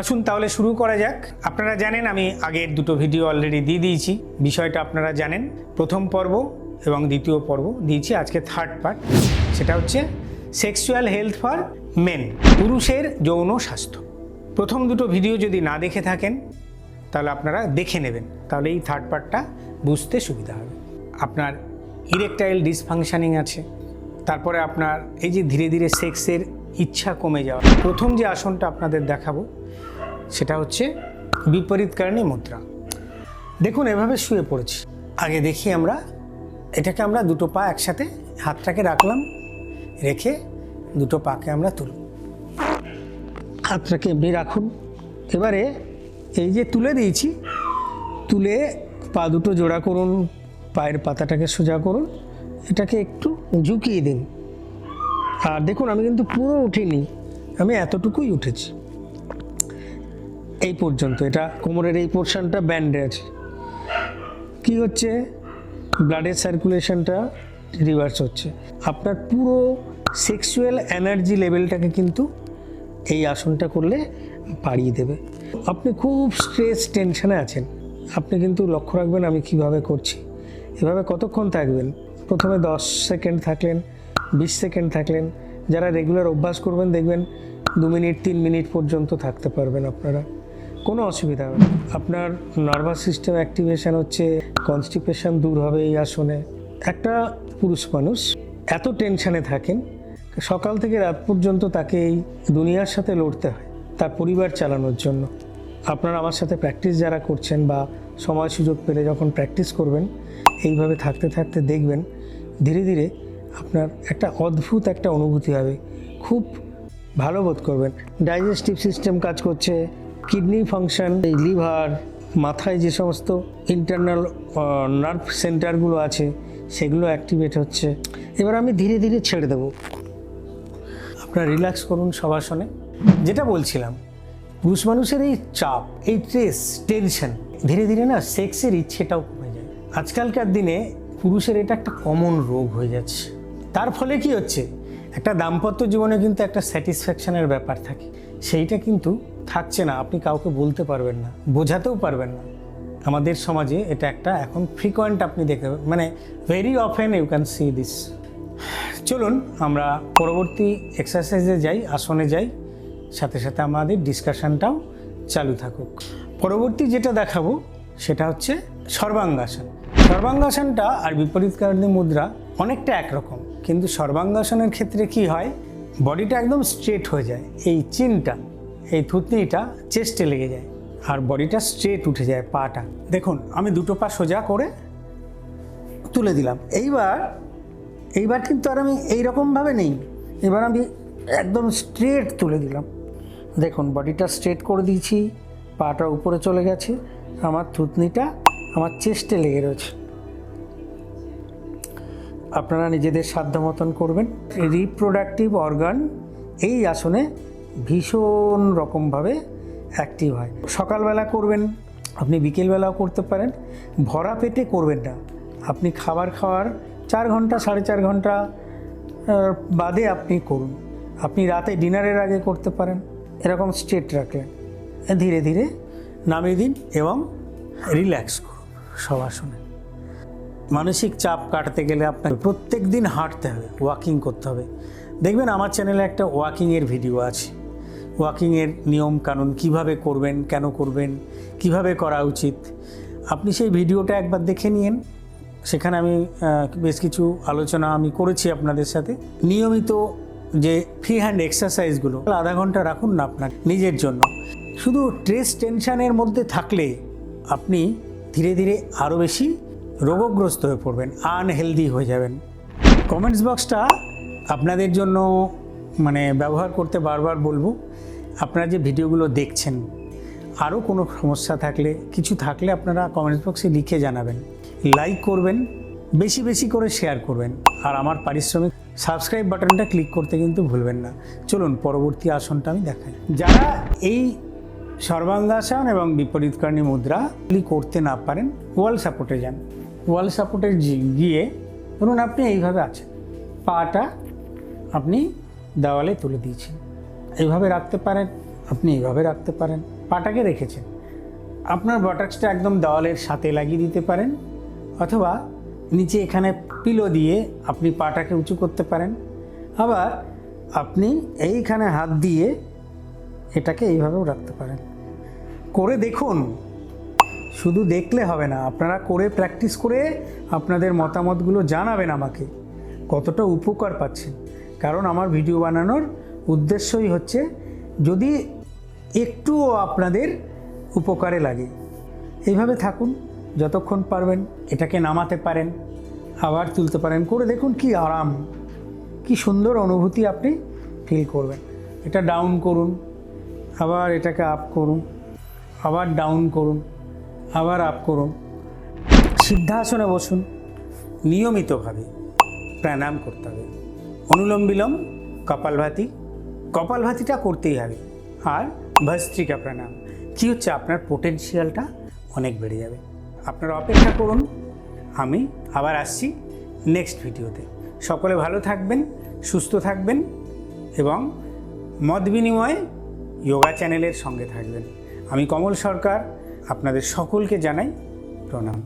আসুন তাহলে শুরু করা যাক। আপনারা জানেন আমি আগের দুটো ভিডিও অলরেডি দিয়ে দিয়েছি। বিষয়টা আপনারা জানেন। প্রথম পর্ব এবং দ্বিতীয় পর্ব দিয়েছি, আজকে থার্ড পার্ট সেটা হচ্ছে সেক্সুয়াল হেলথ ফর মেন পুরুষের যৌন স্বাস্থ্য। প্রথম দুটো ভিডিও যদি না দেখে থাকেন, তাহলে আপনারা দেখে নেবেন। তাহলে এই থার্ড পার্টটা বুঝতে সুবিধা হবে। আপনার ইরেকটাইল ডিসফাংশনিং আছে। তারপরে আপনার এই যে ধীরে ধীরে সেক্সের ইচ্ছা কমে যাওয়া। প্রথম যে আসনটা আপনাদের দেখাবো সেটা হচ্ছে বিপরীত কারণী মুদ্রা। দেখুন, এভাবে শুয়ে পড়েছি। আগে দেখি আমরা, এটাকে আমরা দুটো পা একসাথে হাতটাকে রাখলাম, রেখে দুটো পাকে আমরা তুলব হাতটাকে এমনি রাখুন। এবারে এই যে তুলে দিয়েছি, তুলে পা দুটো জোড়া করুন, পায়ের পাতাটাকে সোজা করুন, এটাকে একটু ঝুঁকিয়ে দিন। আর দেখুন, আমি কিন্তু পুরো উঠিনি, আমি এতটুকুই উঠেছি। এই পর্যন্ত, এটা কোমরের এই পোর্শনটা ব্যান্ডে আছে কি হচ্ছে? ব্লাডের সার্কুলেশনটা রিভার্স হচ্ছে। আপনার পুরো সেক্সুয়াল এনার্জি লেভেলটাকে কিন্তু এই আসনটা করলে বাড়িয়ে দেবে। আপনি খুব স্ট্রেস টেনশনে আছেন। আপনি কিন্তু লক্ষ্য রাখবেন আমি কীভাবে করছি। এভাবে কতক্ষণ থাকবেন? প্রথমে দশ সেকেন্ড থাকলেন, বিশ সেকেন্ড থাকলেন। যারা রেগুলার অভ্যাস করবেন দেখবেন দু মিনিট, তিন মিনিট পর্যন্ত থাকতে পারবেন আপনারা। অসুবিধা হবে আপনার নার্ভাস সিস্টেম অ্যাক্টিভেশন হচ্ছে কনস্টিপেশন দূর হবে এই আসনে। একটা পুরুষ মানুষ এত টেনশানে থাকেন, সকাল থেকে রাত পর্যন্ত তাকে এই দুনিয়ার সাথে লড়তে হয়, তার পরিবার চালানোর জন্য। আপনারা আমার সাথে প্র্যাকটিস যারা করছেন বা সময় সুযোগ পেলে যখন প্র্যাকটিস করবেন, এইভাবে থাকতে থাকতে দেখবেন, ধীরে ধীরে আপনার একটা অদ্ভুত একটা অনুভূতি হবে। খুব ভালো বোধ করবেন। ডাইজেস্টিভ সিস্টেম কাজ করছে কিডনি ফাংশন লিভার, মাথায় যে সমস্ত ইন্টারনাল নার্ভ সেন্টারগুলো আছে, সেগুলো অ্যাক্টিভেট হচ্ছে। এবার আমি ধীরে ধীরে ছেড়ে দেবো। আপনারা রিল্যাক্স করুন সবাসনে যেটা বলছিলাম, পুরুষ মানুষের এই চাপ, এই স্ট্রেস টেনশন ধীরে ধীরে না সেক্সের ইচ্ছেটাও কমে যায়। আজকালকার দিনে পুরুষের এটা একটা কমন রোগ হয়ে যাচ্ছে। তার ফলে কি হচ্ছে? একটা দাম্পত্য জীবনে কিন্তু একটা স্যাটিসফ্যাকশনের ব্যাপার থাকে। সেইটা কিন্তু থাকছে না, আপনি কাউকে বলতে পারবেন না, বোঝাতেও পারবেন না। আমাদের সমাজে এটা একটা এখন ফ্রিকোয়েন্ট আপনি দেখতে মানে very often you can see this চলুন, আমরা পরবর্তী এক্সারসাইজে যাই, আসনে যাই, সাথে সাথে আমাদের ডিসকাশনটাও চালু থাকুক। পরবর্তী যেটা দেখাবো, সেটা হচ্ছে সর্বাঙ্গাসন। সর্বাঙ্গাসনটা আর বিপরীতকারী মুদ্রা অনেকটা একরকম, কিন্তু সর্বাঙ্গাসনের ক্ষেত্রে কি হয়, বডিটা একদম স্ট্রেট হয়ে যায়, এই চিনটা। এই থুতনিটা চেস্টে লেগে যায় আর বডিটা স্ট্রেট উঠে যায় পাটা। দেখুন আমি দুটো পা সোজা করে তুলে দিলাম। এইবার এইবার কিন্তু আর আমি এইরকমভাবে নেই। এবার আমি একদম স্ট্রেট তুলে দিলাম। দেখুন বডিটা স্ট্রেট করে দিয়েছি পাটা উপরে চলে গেছে আমার থুতনিটা আমার চেস্টে লেগে রয়েছে। আপনারা নিজেদের সাধ্য মতন করবেন। রিপ্রোডাক্টিভ অর্গান এই আসনে ভীষণ রকমভাবে অ্যাক্টিভ হয়। সকালবেলা করবেন, আপনি বিকেলবেলাও করতে পারেন। ভরা পেটে করবেন না। আপনি খাবার খাওয়ার চার ঘণ্টা, সাড়ে চার ঘণ্টা বাদে আপনি করুন। আপনি রাতে ডিনারের আগে করতে পারেন। এরকম স্ট্রেট রাখলেন। ধীরে ধীরে নামিয়ে দিন এবং রিল্যাক্স করুন। সব আসনে। মানসিক চাপ কাটতে গেলে আপনাকে প্রত্যেক দিন হাঁটতে হবে ওয়াকিং করতে হবে। দেখবেন আমার চ্যানেলে একটা ওয়াকিংয়ের ভিডিও আছে। ওয়াকিংয়ের নিয়ম কানুন কীভাবে করবেন, কেন করবেন, কীভাবে করা উচিত, আপনি সেই ভিডিওটা একবার দেখে নিন। সেখানে আমি বেশ কিছু আলোচনা আমি করেছি আপনাদের সাথে। নিয়মিত যে ফ্রি হ্যান্ড এক্সারসাইজগুলো আধা ঘণ্টা রাখুন না আপনার, নিজের জন্য। শুধু স্ট্রেস টেনশানের মধ্যে থাকলে আপনি ধীরে ধীরে আরও বেশি রোগগ্রস্ত হয়ে পড়বেন আনহেলদি হয়ে যাবেন। কমেন্টস বক্সটা আপনাদের জন্য মানে ব্যবহার করতে বারবার বলব। আপনারা যে ভিডিওগুলো দেখছেন, আরও কোনো সমস্যা থাকলে, কিছু থাকলে আপনারা কমেন্টস বক্সে লিখে জানাবেন। লাইক করবেন, বেশি বেশি করে শেয়ার করবেন। আর আমার পারিশ্রমিক সাবস্ক্রাইব বাটনটা ক্লিক করতে কিন্তু ভুলবেন না। চলুন, পরবর্তী আসনটা আমি দেখাই। যারা এই সর্বাঙ্গাসন এবং বিপরীতকরণী মুদ্রা এগুলি করতে না পারেন ওয়াল সাপোর্টে যান। ওয়াল সাপোর্টে গিয়ে ধরুন আপনি এইভাবে আছেন। পাটা আপনি দেওয়ালে তুলে দিয়েছেন। এইভাবে রাখতে পারেন, আপনি এইভাবে রাখতে পারেন। পাটাকে রেখেছেন। আপনার বটাক্সটা একদম দেওয়ালের সাথে লাগিয়ে দিতে পারেন, অথবা নিচে এখানে পিলো দিয়ে আপনি পাটাকে উঁচু করতে পারেন। আবার আপনি এইখানে হাত দিয়ে এটাকে এইভাবেও রাখতে পারেন। করে দেখুন, শুধু দেখলে হবে না, আপনারা করে প্র্যাকটিস করে আপনাদের মতামতগুলো জানাবেন আমাকে। কতটা উপকার পাচ্ছেন। কারণ আমার ভিডিও বানানোর উদ্দেশ্যই হচ্ছে যদি একটুও আপনাদের উপকারে লাগে। এইভাবে থাকুন, যতক্ষণ পারবেন এটাকে নামাতে পারেন, আবার তুলতে পারেন, করে দেখুন কি আরাম, কি সুন্দর অনুভূতি আপনি ফিল করবেন। এটা ডাউন করুন, আবার এটাকে আপ করুন, আবার ডাউন করুন, আবার আপ করুন। সিদ্ধাসনে বসুন, নিয়মিতভাবে প্রাণায়াম করতে হবে। অনুলোম বিলোম কপালভাতি কপালভাতিটা করতেই হবে। আর ভস্ত্রিকা প্রাণায়াম কী হচ্ছে? আপনার পোটেনশিয়ালটা অনেক বেড়ে যাবে। আপনারা অপেক্ষা করুন। আমি আবার আসছি নেক্সট ভিডিওতে সকলে ভালো থাকবেন, সুস্থ থাকবেন এবং মত বিনিময়ে যোগা চ্যানেলের সঙ্গে থাকবেন। আমি কমল সরকার, আপনাদের সকলকে জানাই প্রণাম।